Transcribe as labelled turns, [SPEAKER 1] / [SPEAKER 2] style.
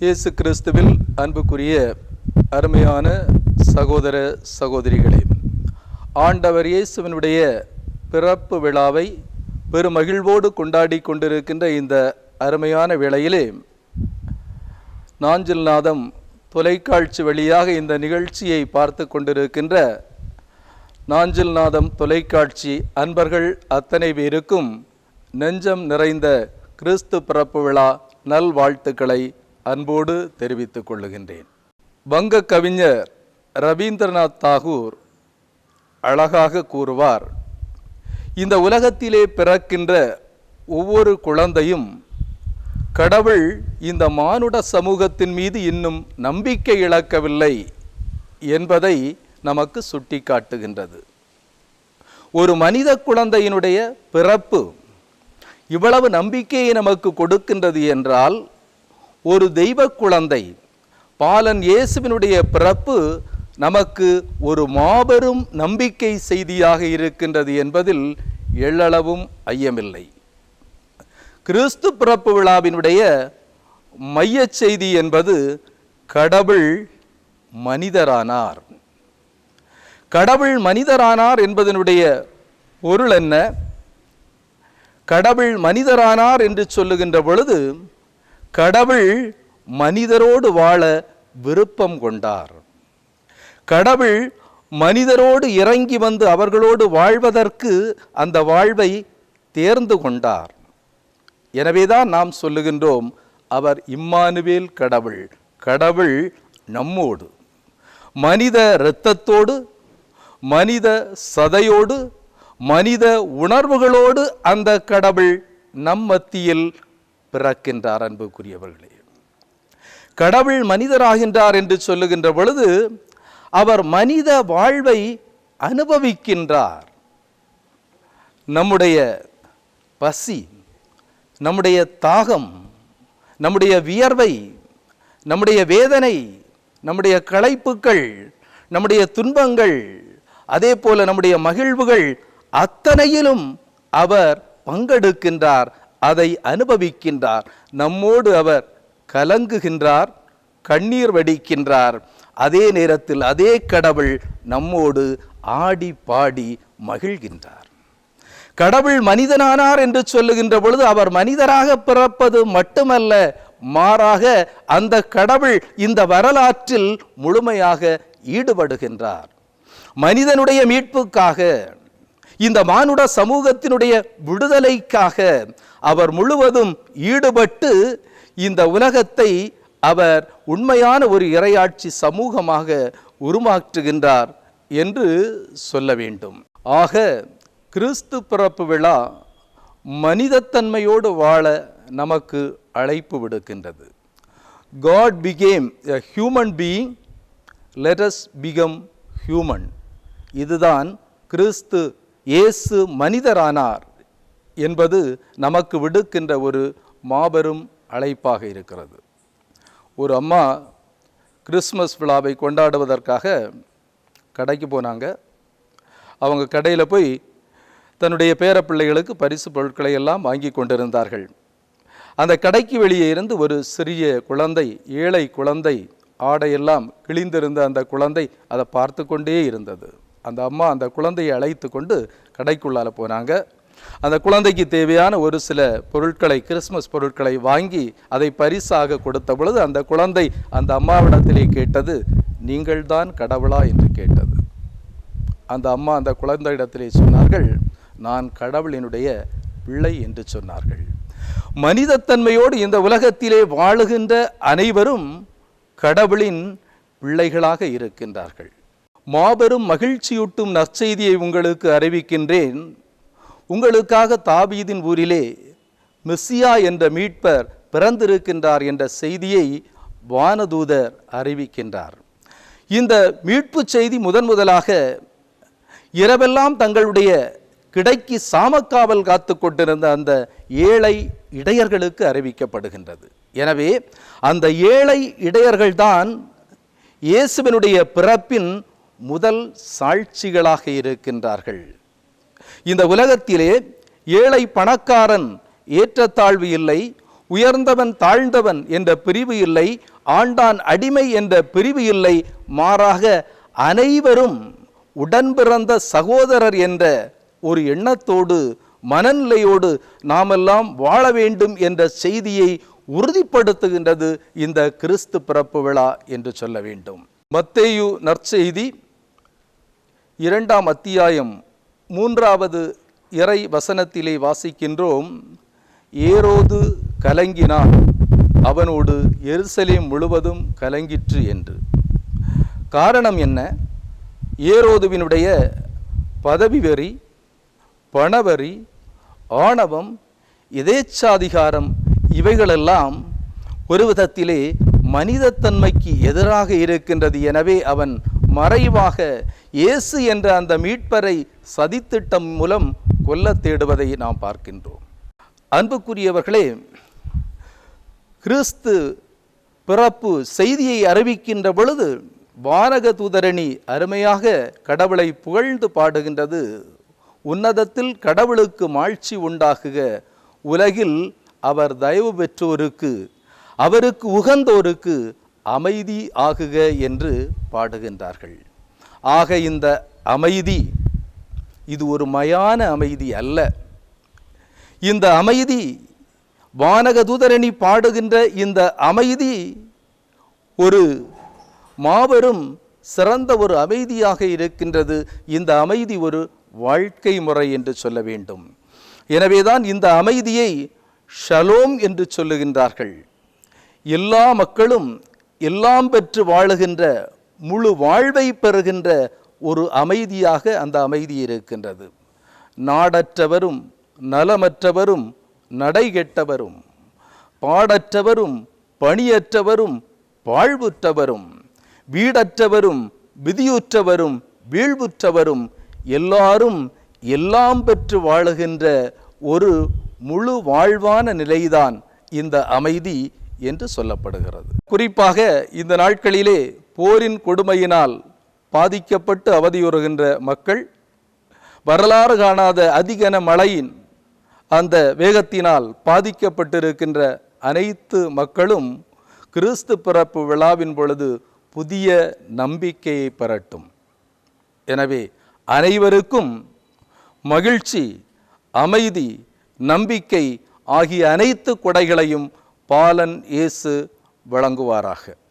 [SPEAKER 1] இயேசு கிறிஸ்துவில் அன்புக்குரிய அருமையான சகோதர சகோதரிகளே ஆண்டவர் இயேசுவினுடைய பிறப்பு விழாவை பெருமகிழ்வோடு கொண்டாடி கொண்டிருக்கின்ற இந்த அருமையான வேளையிலே நாஞ்சில் நாதம் தொலைக்காட்சி வழியாக இந்த நிகழ்ச்சியை பார்த்து கொண்டிருக்கின்ற நாஞ்சில் நாதம் தொலைக்காட்சி அன்பர்கள் அத்தனை பேருக்கும் நெஞ்சம் நிறைந்த கிறிஸ்து பிறப்பு விழா நல்வாழ்த்துக்களை அன்போடு தெரிவித்துக் கொள்ளுகின்றேன். வங்க கவிஞர் ரவீந்திரநாத் தாகூர் அழகாக கூறுவார் இந்த உலகத்திலே பிறக்கின்ற ஒவ்வொரு குழந்தையும் கடவுள் இந்த மானுட சமூகத்தின் மீது இன்னும் நம்பிக்கை இழக்கவில்லை என்பதை நமக்கு சுட்டிக்காட்டுகின்றது. ஒரு மனித குழந்தையினுடைய பிறப்பு இவ்வளவு நம்பிக்கையை நமக்கு கொடுக்கின்றது என்றால் ஒரு தெய்வ குழந்தை பாலன் இயேசுவினுடைய பிறப்பு நமக்கு ஒரு மாபெரும் நம்பிக்கை செய்தியாக இருக்கின்றது என்பதில் எள்ளளவும் ஐயமில்லை. கிறிஸ்து பிறப்பு விழாவினுடைய மையச் செய்தி என்பது கடவுள் மனிதரானார். கடவுள் மனிதரானார் என்பதனுடைய பொருள் என்ன? கடவுள் மனிதரானார் என்று சொல்லுகின்ற பொழுது கடவுள் மனிதரோடு வாழ விருப்பம் கொண்டார். கடவுள் மனிதரோடு இறங்கி வந்து அவர்களோடு வாழ்வதற்கு அந்த வாழ்வை தேர்ந்து கொண்டார். எனவேதான் நாம் சொல்லுகின்றோம் அவர் இம்மானுவேல் கடவுள் கடவுள் நம்மோடு. மனித இரத்தத்தோடு மனித சதையோடு மனித உணர்வுகளோடு அந்த கடவுள் நம் மத்தியில் பிறக்கின்றார் அன்புக்குரியவர்களே. கடவுள் மனிதராகின்றார் என்று சொல்லுகின்ற பொழுது அவர் மனித வாழ்வை அனுபவிக்கின்றார். நம்முடைய பசி நம்முடைய தாகம் நம்முடைய வியர்வை நம்முடைய வேதனை நம்முடைய களைப்புக்கள் நம்முடைய துன்பங்கள் அதே போல நம்முடைய மகிழ்வுகள் அத்தனையிலும் அவர் பங்கெடுக்கின்றார். அதை அனுபவிக்கின்றார். நம்மோடு அவர் கலங்குகின்றார் கண்ணீர் வடிக்கின்றார். அதே நேரத்தில் அதே கடவுள் நம்மோடு ஆடி பாடி மகிழ்கின்றார். கடவுள் மனிதனானார் என்று சொல்லுகின்ற பொழுது அவர் மனிதராக பிறப்பது மட்டுமல்ல மாறாக அந்த கடவுள் இந்த வரலாற்றில் முழுமையாக ஈடுபடுகின்றார். மனிதனுடைய மீட்புக்காக இந்த மானுட சமூகத்தினுடைய விடுதலைக்காக அவர் முழுவதும் ஈடுபட்டு இந்த உலகத்தை அவர் உண்மையான ஒரு இரையாட்சி சமூகமாக உருமாற்றுகின்றார் என்று சொல்ல வேண்டும். ஆக கிறிஸ்து பிறப்பு விழா மனிதத்தன்மையோடு வாழ நமக்கு அழைப்பு விடுக்கின்றது. God becomes a human being let's become human இதுதான் கிறிஸ்து இயேசு மனிதரானார். என்பது நமக்கு விடுக்கின்ற ஒரு மாபெரும் அழைப்பாக இருக்கிறது. ஒரு அம்மா கிறிஸ்மஸ் விழாவை கொண்டாடுவதற்காக கடைக்கு போனாங்க. அவங்க கடையில் போய் தன்னுடைய பேரப்பிள்ளைகளுக்கு பரிசு பொருட்களை எல்லாம் வாங்கி கொண்டிருந்தார்கள். அந்த கடைக்கு வெளியே இருந்து ஒரு சிறிய குழந்தை ஏழை குழந்தை ஆடையெல்லாம் கிழிந்திருந்த அந்த குழந்தை அதை பார்த்து கொண்டே இருந்தது. அந்த அம்மா அந்த குழந்தையை அழைத்து கொண்டு கடைக்குள்ளால போனாங்க. அந்த குழந்தைக்கு தேவையான ஒரு சில பொருட்களை கிறிஸ்மஸ் பொருட்களை வாங்கி அதை பரிசாக கொடுத்த பொழுது அந்த குழந்தை அந்த அம்மாவிடத்திலே கேட்டது நீங்கள்தான் கடவுளா? என்று கேட்டது. அந்த அம்மா அந்த குழந்தையிடத்திலே சொன்னார்கள் நான் கடவுளினுடைய பிள்ளை என்று சொன்னார்கள். மனிதத்தன்மையோடு இந்த உலகத்திலே வாழுகின்ற அனைவரும் கடவுளின் பிள்ளைகளாக இருக்கின்றார்கள். மாபெரும் மகிழ்ச்சியூட்டும் நற்செய்தியை உங்களுக்கு அறிவிக்கின்றேன். உங்களுக்காக தாபீதின் ஊரிலே மெஸ்ஸியா என்ற மீட்பர் பிறந்திருக்கின்றார் என்ற செய்தியை வானதூதர் அறிவிக்கின்றார். இந்த மீட்பு செய்தி முதன் முதலாக இரவெல்லாம் தங்களுடைய கிடைக்கு சாமக்காவல் காத்து கொண்டிருந்த அந்த ஏழை இடையர்களுக்கு அறிவிக்கப்படுகின்றது. எனவே அந்த ஏழை இடையர்கள்தான் இயேசுவனுடைய பிறப்பின் முதல் சாட்சிகளாக இருக்கின்றார்கள். இந்த உலகத்திலே ஏழை பணக்காரன் ஏற்றத்தாழ்வு இல்லை உயர்ந்தவன் தாழ்ந்தவன் என்ற பிரிவு இல்லை ஆண்டான் அடிமை என்ற பிரிவு இல்லை மாறாக அனைவரும் உடன் பிறந்த சகோதரர் என்ற ஒரு எண்ணத்தோடு மனநிலையோடு நாமெல்லாம் வாழ வேண்டும் என்ற செய்தியை உறுதிப்படுத்துகின்றது இந்த கிறிஸ்து பிறப்பு விழா என்று சொல்ல வேண்டும். மத்தேயு நற்செய்தி இரண்டாம் அத்தியாயம் மூன்றாவது இறை வசனத்திலே வாசிக்கின்றோம் ஏரோது கலங்கினான் அவனோடு எருசலேம் முழுவதும் கலங்கிற்று என்று. காரணம் என்ன? ஏரோதுவினுடைய பதவி வெறி பணவரி ஆணவம் எதேச்சாதிகாரம் இவைகளெல்லாம் ஒரு விதத்திலே மனிதத்தன்மைக்கு எதிராக இருக்கின்றது எனவே அவன் மறைவாக இயேசு என்ற அந்த மீட்பரை சதித்திட்டம் மூலம் கொல்ல தேடுவதை நாம் பார்க்கின்றோம். அன்புக்குரியவர்களே கிறிஸ்து பிறப்பு செய்தியை அறிவிக்கின்ற பொழுது வானக தூதரணி அருமையாக கடவுளை புகழ்ந்து பாடுகின்றது. உன்னதத்தில் கடவுளுக்கு மாழ்ச்சி உண்டாகுக. உலகில் அவர் தயவு பெற்றோருக்கு அவருக்கு உகந்தோருக்கு அமைதி ஆகுக என்று பாடுகின்றார்கள். ஆக இந்த அமைதி இது ஒரு மயான அமைதி அல்ல. இந்த அமைதி வானகதூதரணி பாடுகின்ற இந்த அமைதி ஒரு மாபெரும் சிறந்த ஒரு அமைதியாக இருக்கின்றது. இந்த அமைதி ஒரு வாழ்க்கை முறை என்று சொல்ல வேண்டும். எனவேதான் இந்த அமைதியை ஷலோம் என்று சொல்லுகின்றார்கள். எல்லா மக்களும் எல்லாம் பெற்று வாழுகின்ற முழு வாழ்வை பெறுகின்ற ஒரு அமைதியாக அந்த அமைதி இருக்கின்றது. நாடற்றவரும் நலமற்றவரும் நடைகெட்டவரும் பாடற்றவரும் பணியற்றவரும் வாழ்வுற்றவரும் வீடற்றவரும் விதியுற்றவரும் வீழ்வுற்றவரும் எல்லாரும் எல்லாம் பெற்று வாழுகின்ற ஒரு முழு வாழ்வான நிலைதான் இந்த அமைதி என்று சொல்லப்படுகிறது. குறிப்பாக இந்த நாட்களிலே போரின் கொடுமையினால் பாதிக்கப்பட்டு அவதியுறுகின்ற மக்கள் வரலாறு காணாத அதிகன மழையின் அந்த வேகத்தினால் பாதிக்கப்பட்டிருக்கின்ற அனைத்து மக்களும் கிறிஸ்து பிறப்பு விழாவின் பொழுது புதிய நம்பிக்கையை பெறட்டும். எனவே அனைவருக்கும் மகிழ்ச்சி அமைதி நம்பிக்கை ஆகிய அனைத்து கொடைகளையும் பாலன் இயேசு வழங்குவாராக.